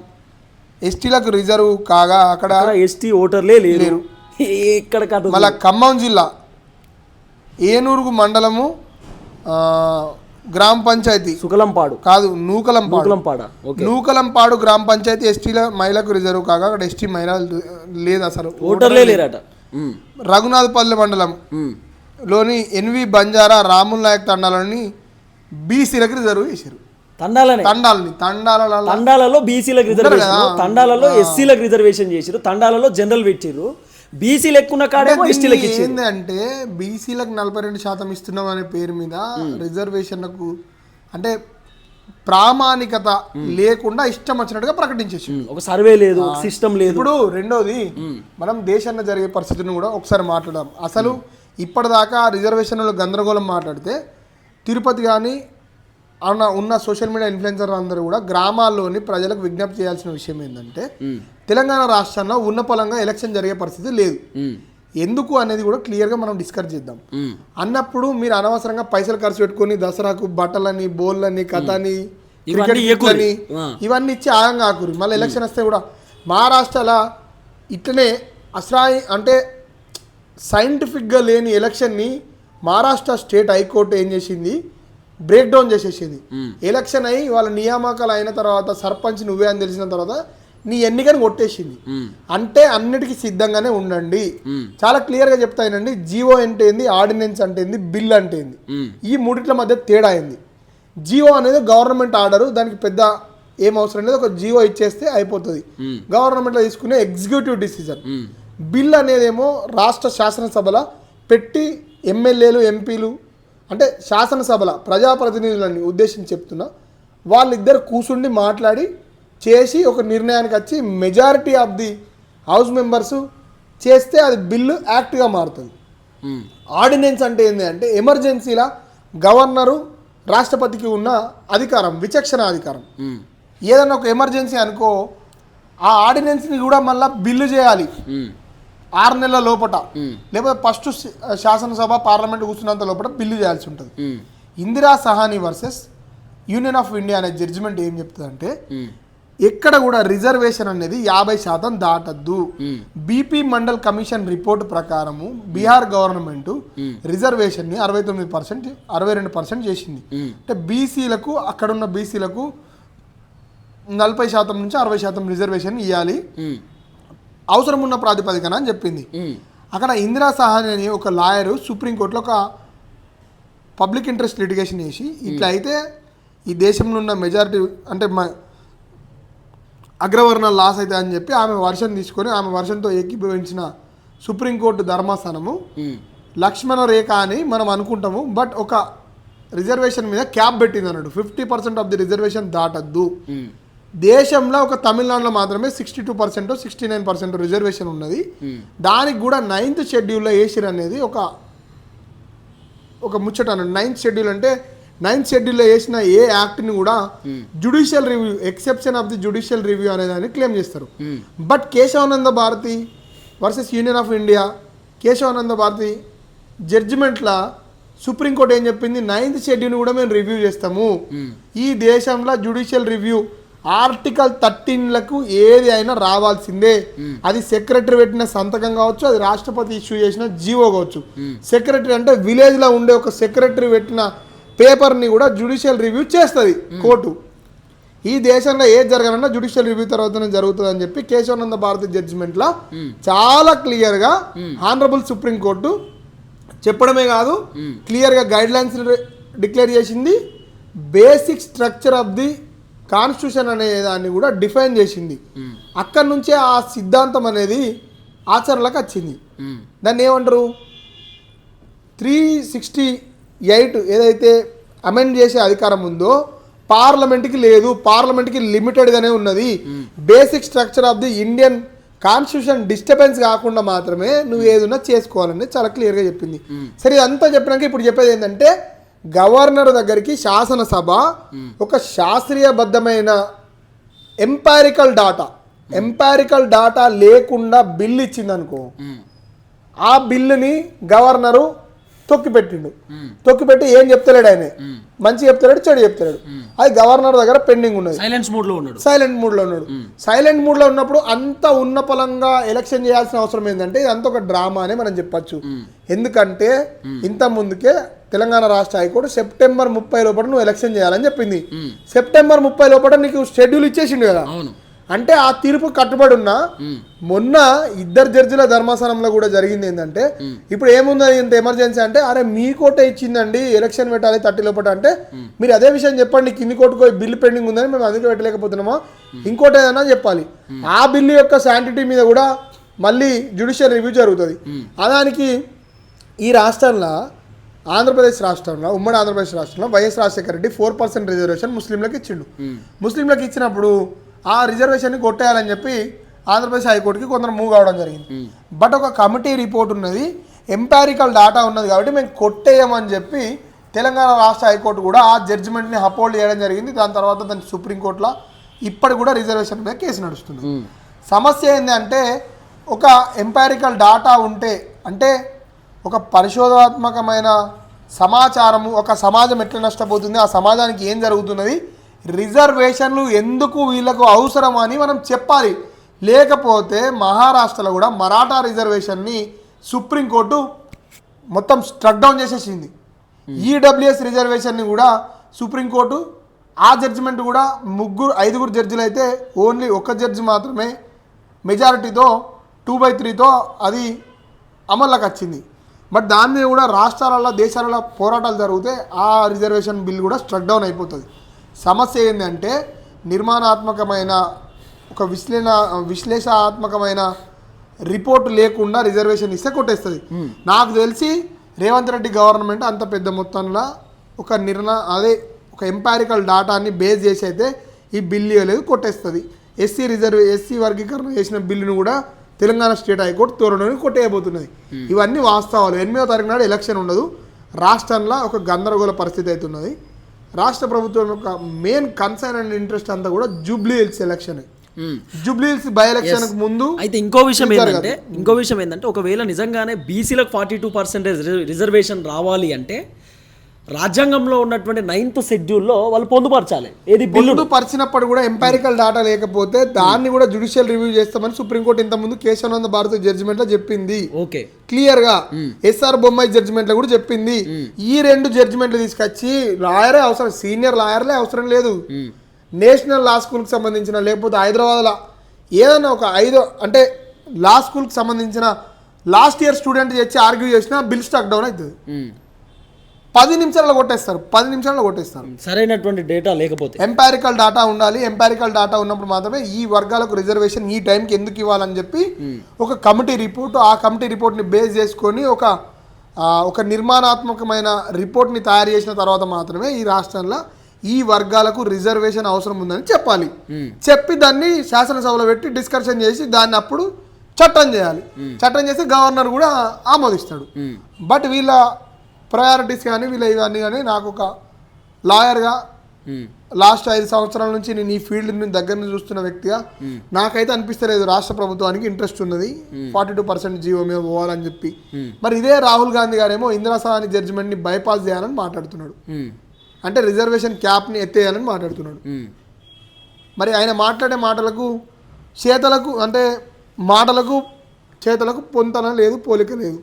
ఎస్టీలకు రిజర్వ్ కాగా అక్కడ ఎస్టీ ఓటర్లే లేరు. ఉంది? మళ్ళా ఖమ్మం జిల్లా ఏనూరుగు మండలము ఆ, గ్రామ పంచాయతీ. సుకలంపాడు. కాదు నూకలంపాడు. నూకలంపాడు? గ్రామ పంచాయతీ ఎస్టీల మహిళకు రిజర్వ్ కాగా అక్కడ ఎస్టీ మహిళలు లేదు అసలు. ఓటర్లే లేరట. రఘునాథపల్లి మండలం. లోని ఎన్వి బంజారా రాముల్ నాయక్ తండాలని బీసీలకు రిజర్వ్ చేశారు. తండాలనే? తండాలని తండాల తండాలలో బీసీలకు రిజర్వేషన్. తండాలలో ఎస్సీలకు రిజర్వేషన్ చేసిరు తండాలలో జనరల్ పెట్టిర్రు. బీసీలు ఎక్కువ కాడేమో ఎస్టీలకు ఏంది అంటే బీసీలకు నలభై రెండు శాతం ఇస్తున్నాం అనే పేరు మీద రిజర్వేషన్లకు అంటే ప్రామాణికత లేకుండా ఇష్టం వచ్చినట్టుగా ప్రకటించేసి. ఒక సర్వే లేదు ఒక సిస్టమ్ లేదు. ఇప్పుడు రెండోది మనం దేశంలో జరిగే పరిస్థితిని కూడా ఒకసారి మాట్లాడదాం. అసలు ఇప్పటిదాకా రిజర్వేషన్లో గందరగోళం మాట్లాడితే తిరుపతి కానీ అన్న ఉన్న సోషల్ మీడియా ఇన్ఫ్లుయెన్సర్ అందరూ కూడా గ్రామాల్లోని ప్రజలకు విజ్ఞప్తి చేయాల్సిన విషయం ఏంటంటే తెలంగాణ రాష్ట్రంలో ఉన్న పొలంగా ఎలక్షన్ జరిగే పరిస్థితి లేదు. ఎందుకు అనేది కూడా క్లియర్గా మనం డిస్కస్ చేద్దాం. అన్నప్పుడు మీరు అనవసరంగా పైసలు ఖర్చు పెట్టుకొని దసరాకు బట్టలని బోళ్ళని కథని ఇవన్నీ క్రికెట్ ఎక్కువని. కిట్లని ఆ. ఇవన్నీ ఇచ్చి ఆగంగా ఆకురు మళ్ళీ ఎలక్షన్ వస్తే కూడా మహారాష్ట్రలో ఇట్లనే అసరాయి అంటే సైంటిఫిక్గా లేని ఎలక్షన్ని మహారాష్ట్ర స్టేట్ హైకోర్టు ఏం చేసింది? బ్రేక్ డౌన్ చేసేసింది. ఎలక్షన్ అయ్యి వాళ్ళ నియామకాలు అయిన తర్వాత సర్పంచ్ నువ్వే అని తెలిసిన తర్వాత నీ ఎన్నికని కొట్టేసింది. అంటే అన్నిటికీ సిద్ధంగానే ఉండండి. చాలా క్లియర్గా చెప్తానండి జీవో అంటే ఏంది ఆర్డినెన్స్ అంటే ఏంది బిల్ అంటే ఏంది. ఈ మూడిట్ల మధ్య తేడా అయింది జియో అనేది గవర్నమెంట్ ఆర్డరు దానికి పెద్ద ఏం అవసరం లేదు ఒక జీవో ఇచ్చేస్తే అయిపోతుంది. గవర్నమెంట్లో తీసుకునే ఎగ్జిక్యూటివ్ డిసిజన్. బిల్ అనేదేమో రాష్ట్ర శాసనసభల పెట్టి ఎమ్మెల్యేలు ఎంపీలు అంటే శాసనసభల ప్రజాప్రతినిధులని ఉద్దేశించి చెప్తున్నా వాళ్ళిద్దరు కూర్చుండి మాట్లాడి చేసి ఒక నిర్ణయానికి వచ్చి majority of the house members చేస్తే అది బిల్లు యాక్ట్గా మారుతుంది. ఆర్డినెన్స్ అంటే ఏంటి అంటే ఎమర్జెన్సీలా గవర్నరు రాష్ట్రపతికి ఉన్న అధికారం విచక్షణ అధికారం. ఏదైనా ఒక ఎమర్జెన్సీ అనుకో ఆ ఆర్డినెన్స్ని కూడా మళ్ళీ బిల్లు చేయాలి. ఆరు నెలల లోపట. లేకపోతే ఫస్ట్ శాసనసభ పార్లమెంట్ కూర్చున్నంత లోపల బిల్లు చేయాల్సి ఉంటుంది. Indira Sawhney versus union of India అనే జడ్జిమెంట్ ఏం చెప్తుందంటే ఎక్కడ కూడా రిజర్వేషన్ అనేది యాభై శాతం దాటద్దు. బీపీ మండల్ కమిషన్ రిపోర్ట్ ప్రకారము బీహార్ గవర్నమెంట్ రిజర్వేషన్ని అరవై తొమ్మిది పర్సెంట్ అరవై రెండు పర్సెంట్ చేసింది. అంటే బీసీలకు అక్కడున్న బీసీలకు నలభై శాతం నుంచి అరవై శాతం రిజర్వేషన్ ఇవ్వాలి అవసరం ఉన్న ప్రాతిపదికన అని చెప్పింది. అక్కడ ఇందిరా సహాని అని ఒక లాయరు సుప్రీంకోర్టులో ఒక పబ్లిక్ ఇంట్రెస్ట్ లిటిగేషన్ చేసి ఇట్లా అయితే ఈ దేశంలో ఉన్న మెజారిటీ అంటే మ అగ్రవర్ణ లాస్ అయితే అని చెప్పి ఆమె వర్షన్ తీసుకొని ఆమె వర్షంతో ఏకీభవించిన సుప్రీంకోర్టు ధర్మాసనము లక్ష్మణ రేఖ అని మనం అనుకుంటాము. బట్ ఒక రిజర్వేషన్ మీద క్యాప్ పెట్టింది అన్నాడు. Fifty percent of the reservation దాటద్దు. దేశంలో ఒక తమిళనాడులో మాత్రమే sixty two percent sixty nine percent reservation ఉన్నది. దానికి కూడా నైన్త్ షెడ్యూల్లో వేసిరు అనేది ఒక ఒక ముచ్చట అన్నాడు నైన్త్ షెడ్యూల్ అంటే నైన్త్ షెడ్యూల్లో వేసిన ఏ యాక్ట్ని కూడా judicial review exception of the judicial review అనేదాన్ని క్లెయిమ్ చేస్తారు. But Kesavananda Bharati versus union of India Kesavananda Bharati జడ్జిమెంట్ల supreme court ఏం చెప్పింది? నైన్త్ షెడ్యూల్ కూడా మేము రివ్యూ చేస్తాము. ఈ దేశంలో జుడిషియల్ రివ్యూ ఆర్టికల్ థర్టీన్లకు ఏది అయినా రావాల్సిందే. అది సెక్రటరీ పెట్టిన సంతకం కావచ్చు అది రాష్ట్రపతి ఇష్యూ చేసిన జీవో కావచ్చు. సెక్రటరీ అంటే విలేజ్లో ఉండే ఒక సెక్రటరీ పెట్టిన పేపర్ని కూడా జుడిషియల్ రివ్యూ చేస్తుంది కోర్టు. ఈ దేశంలో ఏది జరగాలన్నా జుడిషియల్ రివ్యూ తర్వాతనే జరుగుతుంది అని చెప్పి కేశవానంద భారతి జడ్జిమెంట్లో చాలా క్లియర్గా ఆనరబుల్ సుప్రీం కోర్టు చెప్పడమే కాదు క్లియర్గా గైడ్ లైన్స్ డిక్లేర్ చేసింది. Basic structure of the constitution అనే దాన్ని కూడా డిఫైన్ చేసింది. అక్కడి నుంచే ఆ సిద్ధాంతం అనేది ఆచరణలోకి వచ్చింది. దాన్ని ఏమంటారు? త్రీ సిక్స్టీ ఎయిట్ ఏదైతే అమెండ్ చేసే అధికారం ఉందో పార్లమెంట్కి లేదు పార్లమెంట్కి లిమిటెడ్గానే ఉన్నది. Basic structure of the Indian constitution disturbance కాకుండా మాత్రమే నువ్వు ఏదైనా చేసుకోవాలని చాలా క్లియర్గా చెప్పింది. సరే ఇదంతా చెప్పినాక ఇప్పుడు చెప్పేది ఏంటంటే గవర్నర్ దగ్గరికి శాసనసభ ఒక శాస్త్రీయబద్ధమైన ఎంపారికల్ డాటా ఎంపారికల్ డాటా లేకుండా బిల్ ఇచ్చింది అనుకో ఆ బిల్లుని గవర్నరు తొక్కిపెట్టిండు. తొక్కిపెట్టి ఏం చెప్తలేడు ఆయన. మంచి చెప్తలేడు చెడు చెప్తలేడు. అది గవర్నర్ దగ్గర పెండింగ్ ఉన్నది. సైలెన్స్ మూడ్లో ఉన్నాడు. సైలెంట్ మూడ్లో ఉన్నాడు సైలెంట్ మూడ్లో ఉన్నప్పుడు అంత ఉన్న పలంగా ఎలక్షన్ చేయాల్సిన అవసరం ఏంటంటే ఇదంతా ఒక డ్రామా అని మనం చెప్పొచ్చు. ఎందుకంటే ఇంత ముందుకే తెలంగాణ రాష్ట్ర హైకోర్టు సెప్టెంబర్ ముప్పై లోపల నువ్వు ఎలక్షన్ చేయాలని చెప్పింది. సెప్టెంబర్ ముప్పై లోపల నీకు షెడ్యూల్ ఇచ్చేసిండు కదా. అంటే ఆ తీర్పు కట్టుబడి ఉన్నా మొన్న ఇద్దరు జడ్జిల ధర్మాసనంలో కూడా జరిగింది ఏంటంటే ఇప్పుడు ఏముంది ఇంత ఎమర్జెన్సీ అంటే అరే మీ కోటే ఇచ్చిందండి ఎలక్షన్ పెట్టాలి థర్టీ లోపల అంటే మీరు అదే విషయం చెప్పండి కింది కోర్టుకో బిల్లు పెండింగ్ ఉందని మేము అందుకే పెట్టలేకపోతున్నామా? ఇంకోటి ఏదైనా చెప్పాలి. ఆ బిల్లు యొక్క శాంటిటీ మీద కూడా మళ్ళీ జ్యుడిషియల్ రివ్యూ జరుగుతుంది. అదానికి ఈ రాష్ట్రంలో ఆంధ్రప్రదేశ్ రాష్ట్రంలో ఉమ్మడి ఆంధ్రప్రదేశ్ రాష్ట్రంలో YS Rajasekhara Reddy four percent reservation ముస్లింలకు ఇచ్చిండు. ముస్లింలకు ఇచ్చినప్పుడు ఆ రిజర్వేషన్ని కొట్టేయాలని చెప్పి ఆంధ్రప్రదేశ్ హైకోర్టుకి కొందరు మూవ్ కావడం జరిగింది. బట్ ఒక కమిటీ రిపోర్ట్ ఉన్నది ఎంపారికల్ డాటా ఉన్నది కాబట్టి మేము కొట్టేయమని చెప్పి తెలంగాణ రాష్ట్ర హైకోర్టు కూడా ఆ జడ్జిమెంట్ని అపోల్డ్ చేయడం జరిగింది. దాని తర్వాత దాని సుప్రీంకోర్టులో ఇప్పటి కూడా రిజర్వేషన్ మీద కేసు నడుస్తుంది. సమస్య ఏంటంటే ఒక ఎంపారికల్ డాటా ఉంటే అంటే ఒక పరిశోధనాత్మకమైన సమాచారము ఒక సమాజం ఎట్లా నష్టపోతుంది ఆ సమాజానికి ఏం జరుగుతున్నది రిజర్వేషన్లు ఎందుకు వీళ్ళకు అవసరం అని మనం చెప్పాలి. లేకపోతే మహారాష్ట్రలో కూడా మరాఠా రిజర్వేషన్ని సుప్రీంకోర్టు మొత్తం స్ట్రక్ డౌన్ చేసేసింది. ఈడబ్ల్యూఎస్ రిజర్వేషన్ని కూడా సుప్రీంకోర్టు ఆ జడ్జిమెంట్ కూడా ముగ్గురు ఐదుగురు జడ్జిలు అయితే ఓన్లీ ఒక జడ్జి మాత్రమే మెజారిటీతో టూ బై త్రీతో అది అమల్లోకి వచ్చింది. బట్ దాని మీద కూడా రాష్ట్రాలలో దేశాలలో పోరాటాలు జరిగితే ఆ రిజర్వేషన్ బిల్ కూడా స్ట్రక్ డౌన్ అయిపోతుంది. సమస్య ఏంటంటే నిర్మాణాత్మకమైన ఒక విశ్లేషణ విశ్లేషణాత్మకమైన రిపోర్ట్ లేకుండా రిజర్వేషన్ ఇస్తే కొట్టేస్తుంది. నాకు తెలిసి రేవంత్ రెడ్డి గవర్నమెంట్ అంత పెద్ద మొత్తంలో ఒక నిర్ణయ అదే ఒక ఎంపారికల్ డాటాని బేస్ చేసి అయితే ఈ బిల్లు ఇవ్వలేదు కొట్టేస్తుంది. ఎస్సీ రిజర్వ్ ఎస్సీ వర్గీకరణ చేసిన బిల్లును కూడా తెలంగాణ స్టేట్ హైకోర్టు త్వరలోనే కొట్టేయబోతున్నది. ఇవన్నీ వాస్తవాలు. ఎనిమిదో తారీఖు నాడు ఎలక్షన్ ఉండదు. రాష్ట్రంలో ఒక గందరగోళ పరిస్థితి అవుతున్నది రాష్ట్ర ప్రభుత్వం యొక్క మెయిన్ కన్సర్న్ అండ్ ఇంట్రెస్ట్ అంతా కూడా Jubilee Hills election Jubilee Hills by election ముందు అయితే ఇంకో విషయం ఏంటంటే ఇంకో విషయం ఏంటంటే ఒకవేళ నిజంగానే బీసీలకు ఫార్టీ టూ పర్సెంటేజ్ రిజర్వేషన్ రావాలి అంటే రాజ్యాంగంలో ఉన్నటువంటి నైన్త్ షెడ్యూల్లో వాళ్ళు పొందుపరచాలి. ఏది బిల్లు పరిచినప్పుడు కూడా ఎంపారికల్ డాటా లేకపోతే దాన్ని కూడా జుడిషియల్ రివ్యూ చేస్తామని సుప్రీంకోర్టు ఇంత ముందు కేశవానంద భారత జడ్జిమెంట్లో చెప్పింది. ఓకే. క్లియర్గా ఎస్ఆర్ బొమ్మాయి జడ్జిమెంట్లో కూడా చెప్పింది. ఈ రెండు జడ్జిమెంట్లు తీసుకొచ్చి లాయరే అవసరం సీనియర్ లాయర్లే అవసరం లేదు. నేషనల్ లా స్కూల్కి సంబంధించిన లేకపోతే హైదరాబాద్ లా ఏదైనా ఒక ఐదో అంటే లా స్కూల్కి సంబంధించిన లాస్ట్ ఇయర్ స్టూడెంట్ తెచ్చి ఆర్గ్యూ చేసినా బిల్ స్టాక్ డౌన్ అవుతుంది. పది నిమిషాల్లో కొట్టేస్తారు పది నిమిషాల్లో కొట్టేస్తారు. సరైనటువంటి డేటా లేకపోతే. ఎంపారికల్ డాటా ఉండాలి ఎంపారికల్ డాటా ఉన్నప్పుడు మాత్రమే ఈ వర్గాలకు రిజర్వేషన్ ఈ టైంకి ఎందుకు ఇవ్వాలని చెప్పి ఒక కమిటీ రిపోర్ట్ ఆ కమిటీ రిపోర్ట్ని బేస్ చేసుకొని ఒక ఒక నిర్మాణాత్మకమైన రిపోర్ట్ని తయారు చేసిన తర్వాత మాత్రమే ఈ రాష్ట్రంలో ఈ వర్గాలకు రిజర్వేషన్ అవసరం ఉందని చెప్పాలి. చెప్పి దాన్ని శాసనసభలో పెట్టి డిస్కషన్ చేసి దాన్ని అప్పుడు చట్టం చేయాలి. చట్టం చేస్తే గవర్నర్ కూడా ఆమోదిస్తాడు. బట్ వీళ్ళ ప్రయారిటీస్ కానీ వీళ్ళ ఇవన్నీ కానీ నాకు ఒక లాయర్గా లాస్ట్ ఐదు సంవత్సరాల నుంచి నేను ఈ ఫీల్డ్ నుంచి దగ్గర నుంచి చూస్తున్న వ్యక్తిగా నాకైతే అనిపిస్తలేదు రాష్ట్ర ప్రభుత్వానికి ఇంట్రెస్ట్ ఉన్నది. ఫార్టీ టూ పర్సెంట్ జీవో మీద పోవాలని చెప్పి. మరి ఇదే రాహుల్ గాంధీ గారేమో ఇందిరా సహాని జడ్జిమెంట్ని బైపాస్ చేయాలని మాట్లాడుతున్నాడు. అంటే రిజర్వేషన్ క్యాప్ని ఎత్తేయాలని మాట్లాడుతున్నాడు. మరి ఆయన మాట్లాడే మాటలకు చేతలకు అంటే మాటలకు చేతలకు పొంతన లేదు పోలిక లేదు.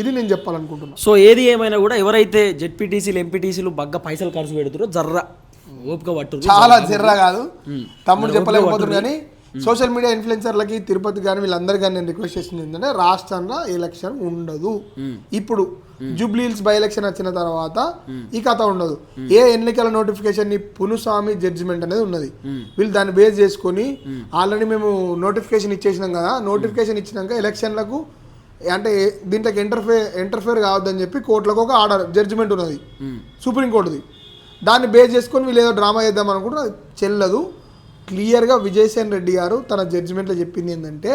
ఇది నేను చెప్పాలనుకుంటున్నాను సో ఏది ఏమైనా కూడా ఎవరైతే జెడ్పీటీసీలు ఎంపీటీసీలు బగ్గ పైసలు ఖర్చు పెడుతురో జర్ర ఓపిక పట్టురు చాలా జర్రా కాదు. తమ్ముడు చెప్పలేకపోతున్నారు కానీ సోషల్ మీడియా ఇన్ఫ్లుయెన్సర్లకి తిరుపతి కానీ వీళ్ళందరికీ నేను రిక్వెస్ట్ చేసింది ఏంటంటే రాష్ట్రంలో ఎలక్షన్ ఉండదు. ఇప్పుడు జూబ్లీ హిల్స్ బై ఎలక్షన్ వచ్చిన తర్వాత ఈ కథ ఉండదు. ఏ ఎన్నికల నోటిఫికేషన్ని పునుస్వామి జడ్జిమెంట్ అనేది ఉన్నది. వీళ్ళు దాన్ని బేస్ చేసుకొని ఆల్రెడీ మేము నోటిఫికేషన్ ఇచ్చేసినాం కదా. నోటిఫికేషన్ ఇచ్చినాక ఎలక్షన్లకు అంటే దీంట్లోకి ఎంటర్ఫేర్ ఎంటర్ఫేర్ కావద్దని చెప్పి కోర్టులకు ఒక ఆర్డర్ జడ్జిమెంట్ ఉన్నది. సుప్రీంకోర్టుది దాన్ని బేస్ చేసుకొని వీళ్ళు ఏదో డ్రామా చేద్దాం అనుకుంటే చెల్లదు. క్లియర్గా విజయసేన్ రెడ్డి గారు తన జడ్జిమెంట్లో చెప్పింది ఏంటంటే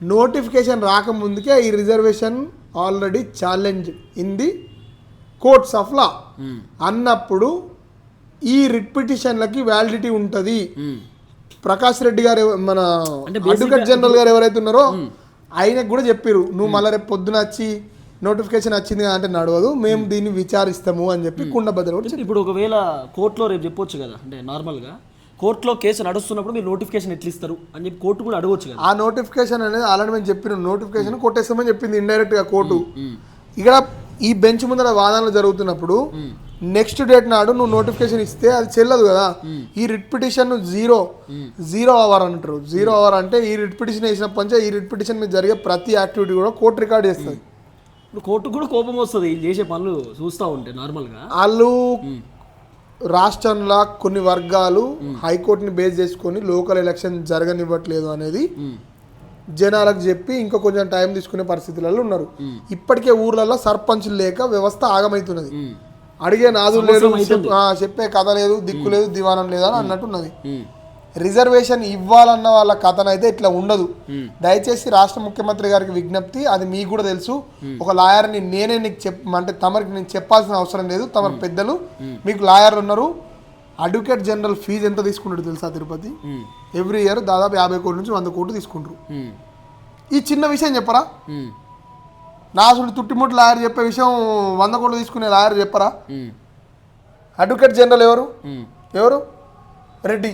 నోటిఫికేషన్ రాకముందుకే ఈ reservation already challenge in the courts of law అన్నప్పుడు ఈ రిట్ పిటిషన్లకి వ్యాలిడిటీ ఉంటుంది. ప్రకాష్ రెడ్డి గారు మన అడ్వకేట్ జనరల్ గారు ఎవరైతే ఉన్నారో ఆయనకు కూడా చెప్పారు నువ్వు మళ్ళీ రేపు పొద్దున వచ్చి నోటిఫికేషన్ వచ్చింది అంటే నడవదు మేము దీన్ని విచారిస్తాము అని చెప్పి కుండబద్దలు కూడా చెప్పారు. ఇప్పుడు ఒకవేళ కోర్టులో రేపు చెప్పొచ్చు కదా అంటే నార్మల్గా కోర్టులో కేసు నడుస్తున్నప్పుడు మీరు నోటిఫికేషన్ ఎట్లా ఇస్తారు? అని చెప్పి కోర్టు కూడా అడగవచ్చు కదా. ఆ నోటిఫికేషన్ అనేది ఆల్రెడీ మేము చెప్పిన నోటిఫికేషన్ కొట్టేస్తామని చెప్పింది ఇండైరెక్ట్గా కోర్టు. ఇక్కడ ఈ బెంచ్ ముందర వాదనలు జరుగుతున్నప్పుడు నెక్స్ట్ డేట్ నాడు నువ్వు నోటిఫికేషన్ ఇస్తే అది చెల్లదు కదా. ఈ writ petition zero zero hour అంటారు. జీరో అవర్ అంటే ఈ రిట్ పిటిషన్ వేసినప్పటి నుంచే ఈ రిట్ పిటిషన్ మీద జరిగే ప్రతి యాక్టివిటీ కూడా కోర్టు రికార్డ్ చేస్తుంది. ఇప్పుడు కోర్టుకు కూడా కోపం వస్తుంది. వీళ్ళు చేసే పనులు చూస్తూ ఉంటే నార్మల్గా వాళ్ళు రాష్ట్రంలో కొన్ని వర్గాలు హైకోర్టుని బేస్ చేసుకొని లోకల్ ఎలక్షన్ జరగనివ్వట్లేదు అనేది జనాలకు చెప్పి ఇంకా కొంచెం టైం తీసుకునే పరిస్థితులలో ఉన్నారు. ఇప్పటికే ఊర్లలో సర్పంచులు లేక వ్యవస్థ ఆగమైతున్నది. అడిగే నాదు లేదు చెప్పే కథ లేదు దిక్కు లేదు దివానం లేదు అని అన్నట్టున్నది. రిజర్వేషన్ ఇవ్వాలన్న వాళ్ళ కథనైతే ఇట్లా ఉండదు. దయచేసి రాష్ట్ర ముఖ్యమంత్రి గారికి విజ్ఞప్తి అది మీకు కూడా తెలుసు. ఒక లాయర్ని నేనే నీకు చెప్ అంటే తమరికి నేను చెప్పాల్సిన అవసరం లేదు. తమ పెద్దలు మీకు లాయర్లు ఉన్నారు. అడ్వకేట్ జనరల్ ఫీజు ఎంత తీసుకుంటాడు తెలుసా తిరుపతి? ఎవ్రీ ఇయర్ దాదాపు యాభై కోట్ల నుంచి వంద కోట్లు తీసుకుంటారు. ఈ చిన్న విషయం చెప్పరా? నా అసలు తుట్టిముట్టు లాయర్ చెప్పే విషయం వంద కోట్లు తీసుకునే లాయర్ చెప్పరా? అడ్వకేట్ జనరల్ ఎవరు? ఎవరు? రెడ్డి.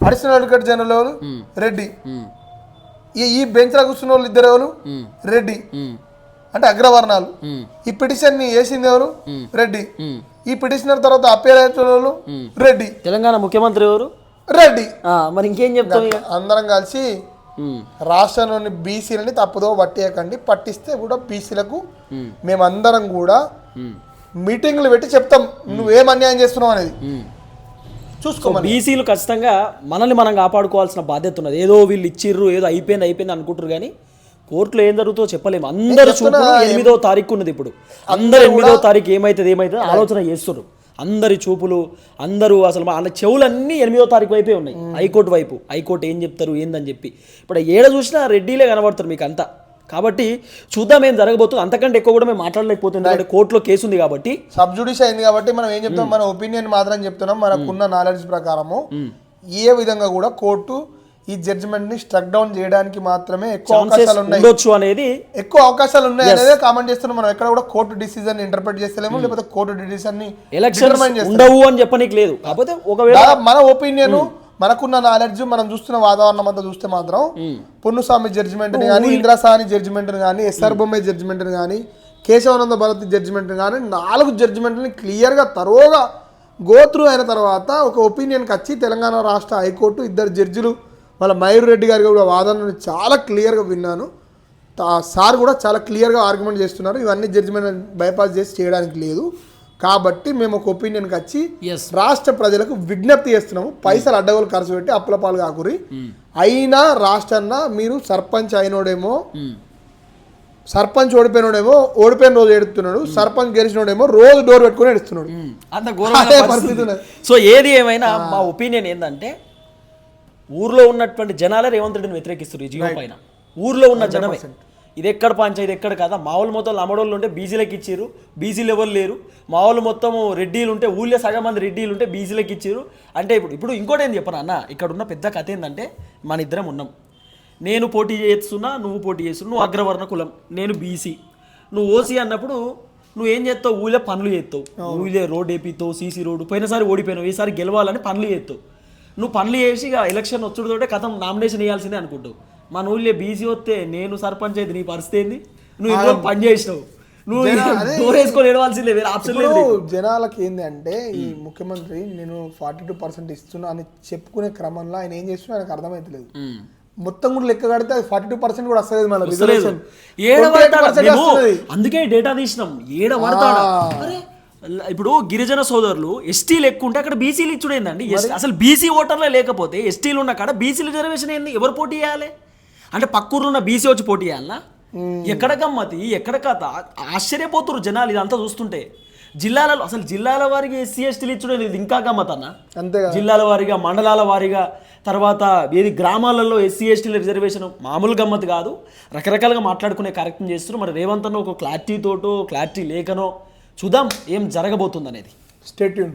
అడిషనల్ అడ్వకేట్ జనరల్ ఎవరు? రెడ్డి. ఈ ఈ బెంచ్లో కూర్చున్న వాళ్ళు ఇద్దరు ఎవరు? రెడ్డి. అంటే అగ్రవర్ణాలు. ఈ పిటిషన్ని వేసింది ఎవరు? రెడ్డి. ఈ పిటిషనర్ తర్వాత అయిన వాళ్ళు రెడ్డి. తెలంగాణ ముఖ్యమంత్రి ఎవరు? రెడ్డి. మరి ఇంకేం చెప్తాం అందరం కలిసి రాష్ట్రంలోని బీసీలని తప్పుదో పట్టేయకండి పట్టిస్తే కూడా బీసీలకు మేమందరం కూడా మీటింగ్లు పెట్టి చెప్తాం నువ్వేం అన్యాయం చేస్తున్నావు అనేది. చూసుకోమని బీసీలు ఖచ్చితంగా మనల్ని మనం కాపాడుకోవాల్సిన బాధ్యత ఉన్నది. ఏదో వీళ్ళు ఇచ్చిర్రు ఏదో అయిపోయింది అయిపోయింది అనుకుంటారు కానీ కోర్టులో ఏం జరుగుతుందో చెప్పలేము. అందరు చూపులు ఎనిమిదో తారీఖు ఉన్నది ఇప్పుడు. అందరు ఎనిమిదో తారీఖు ఏమైతుంది ఏమైతుంది ఆలోచన చేస్తున్నారు అందరి చూపులు అందరూ అసలు మా అన్న చెవులన్నీ ఎనిమిదో తారీఖు వైపే ఉన్నాయి. హైకోర్టు వైపు. హైకోర్టు ఏం చెప్తారు ఏందని చెప్పి. ఇప్పుడు ఏడ చూసినా రెడ్డిలే కనబడతారు మీకు అంతా కాబట్టి చూద్దాం ఏం జరగబోతుంది. అంతకంటే ఎక్కువ కూడా మేము మాట్లాడలేకపోతుంది ఎందుకంటే కోర్టులో కేసు ఉంది కాబట్టి. సబ్ జుడిష్ అయింది కాబట్టి మనం ఏం చెప్తాం? మన ఒపీనియన్ మాత్రం చెప్తున్నాం. మనకున్న నాలెడ్జ్ ప్రకారము ఏ విధంగా కూడా కోర్టు ఈ జడ్జిమెంట్ని స్ట్రక్ డౌన్ చేయడానికి మాత్రమే ఎక్కువ అవకాశాలు ఉన్నాయి. అనేది ఎక్కువ అవకాశాలు ఉన్నాయి అనేది కామెంట్ చేస్తున్నాం మనం. ఎక్కడ కూడా కోర్టు డిసిజన్ ఇంటర్ప్రిట్ చేస్తలేము లేకపోతే కోర్టు డిసిజన్ని చేస్తలేము. ఉండవు అని చెప్పనీకి లేదు. కాకపోతే ఒకవేళ మన ఒపీనియన్ మనకున్న నాలెడ్జ్ మనం చూస్తున్న వాతావరణం అంతా చూస్తే మాత్రం పొన్నుస్వామి జడ్జిమెంట్ని కానీ ఇంద్రాసాని జడ్జిమెంట్ని కానీ ఎస్ఆర్ బొమ్మే జడ్జిమెంట్ని కానీ కేశవానంద భారతి జడ్జిమెంట్ కానీ నాలుగు జడ్జిమెంట్ని క్లియర్గా తరోగా గోత్రు అయిన తర్వాత ఒక ఒపీనియన్కి వచ్చి తెలంగాణ రాష్ట్ర హైకోర్టు ఇద్దరు జడ్జిలు వాళ్ళ మయూర్ రెడ్డి గారి కూడా వాదనను చాలా క్లియర్గా విన్నాను. సార్ కూడా చాలా క్లియర్గా ఆర్గ్యుమెంట్ చేస్తున్నారు. ఇవన్నీ జడ్జిమెంట్ బైపాస్ చేసి చేయడానికి లేదు. కాబట్టి మేము ఒక ఒపీనియన్కి వచ్చి రాష్ట్ర ప్రజలకు విజ్ఞప్తి చేస్తున్నాము. పైసలు అడ్డగోలు ఖర్చు పెట్టి అప్పుల పాలు కాకురి అయినా రాష్ట్రాన్న మీరు సర్పంచ్ అయినోడేమో సర్పంచ్ ఓడిపోయినోడేమో ఓడిపోయిన రోజు ఏడుస్తున్నాడు సర్పంచ్ గెలిచినోడేమో రోజు డోర్ పెట్టుకుని ఏడుస్తున్నాడు. అంత పరిస్థితి. సో ఏది ఏమైనా మా ఒపీనియన్ ఏంటంటే ఊర్లో ఉన్నటువంటి జనాలే రేవంత్ రెడ్డిని వ్యతిరేకిస్తారు ఈ జియో పైన. ఊర్లో ఉన్న జనమే. ఇది ఎక్కడ పంచాయతీ ఎక్కడ కాదా? మా వాళ్ళు మొత్తం అమ్మడోళ్ళు ఉంటే బీసీలకు ఇచ్చారు బీసీలు ఎవరు లేరు. మా వాళ్ళు మొత్తం రెడ్డిలు ఉంటే ఊళ్ళో సగం మంది రెడ్డిలు ఉంటే బీసీలకు ఇచ్చారు అంటే ఇప్పుడు ఇప్పుడు ఇంకోటి ఏం చెప్పను అన్న? ఇక్కడ ఉన్న పెద్ద కథ ఏంటంటే మన ఇద్దరం ఉన్నాం. నేను పోటీ చేస్తున్నా నువ్వు పోటీ చేస్తున్నావు నువ్వు అగ్రవర్ణ కులం. నేను బీసీ. నువ్వు ఓసీ అన్నప్పుడు నువ్వు ఏం చేస్తావు? ఊళ్ళో పనులు చేస్తావు. ఊళ్ళో రోడ్ వేపిస్తావు సీసీ రోడ్డు పోయినసారి ఓడిపోయినావు. ఈసారి గెలవాలని పనులు చేస్తావు. నువ్వు పనులు చేసి ఇక ఎలక్షన్ వచ్చుడుతోటే కథం నామినేషన్ వేయాల్సిందే అనుకుంటావు. మన ఊళ్ళో బీసీ వస్తే నేను సర్పంచ్ అయితే నీ పరిస్థితి ఏంది? నువ్వు ఇంట్లో పని చేసినావు. నువ్వు వేసుకొని ఏడవాల్సిందే వేరే ఆప్షన్ లేదు. జనాలకి ఏంది అంటే ఈ ముఖ్యమంత్రి నేను ఫార్టీ టూ పర్సెంట్ ఇస్తున్నా అని చెప్పుకునే క్రమంలో ఆయన ఏం చేస్తున్నా ఆయనకు అర్థమైతలేదు. మొత్తం కూడా లెక్క కడితే అది ఫార్టీ టూ పర్సెంట్ కూడా వస్తలేదు వస్తలేదు. రిజర్వేషన్ ఏడ 28% పడతాడా? మేము వస్తున్నది. అందుకే డేటా తీసినాం. ఏడ పడతాడా ఇప్పుడు గిరిజన సోదరులు ఎస్టీలు ఎక్కువ ఉంటే అక్కడ బీసీలు ఇచ్చుడేందండి ఎస్- అసలు బీసీ ఓటర్లే లేకపోతే ఎస్టీలు ఉన్న కాడ బీసీల రిజర్వేషన్ ఏంది? ఎవరు పోటీ చేయాలి? అంటే పక్కూరు ఉన్న బీసీ వచ్చి పోటీ చేయాలనా ఎక్కడ గమ్మతి? ఎక్కడ కథ? ఆశ్చర్యపోతున్నారు జనాలు ఇదంతా చూస్తుంటే. జిల్లాలలో అసలు జిల్లాల వారికి ఎస్సీ ఎస్టీలు ఇచ్చుడే ఇది ఇంకా గమ్మత్ అన్న? అంతే జిల్లాల వారీగా మండలాల వారీగా తర్వాత ఏది గ్రామాలలో ఎస్సీ ఎస్టీల రిజర్వేషన్ మామూలు గమ్మత్ కాదు. రకరకాలుగా మాట్లాడుకునే కార్యక్రమం చేస్తున్నారు. మరి రేవంత్ అన్న ఒక క్లారిటీ తోటో క్లారిటీ లేకనో చూద్దాం ఏం జరగబోతుంది అనేది స్టేట్యూన్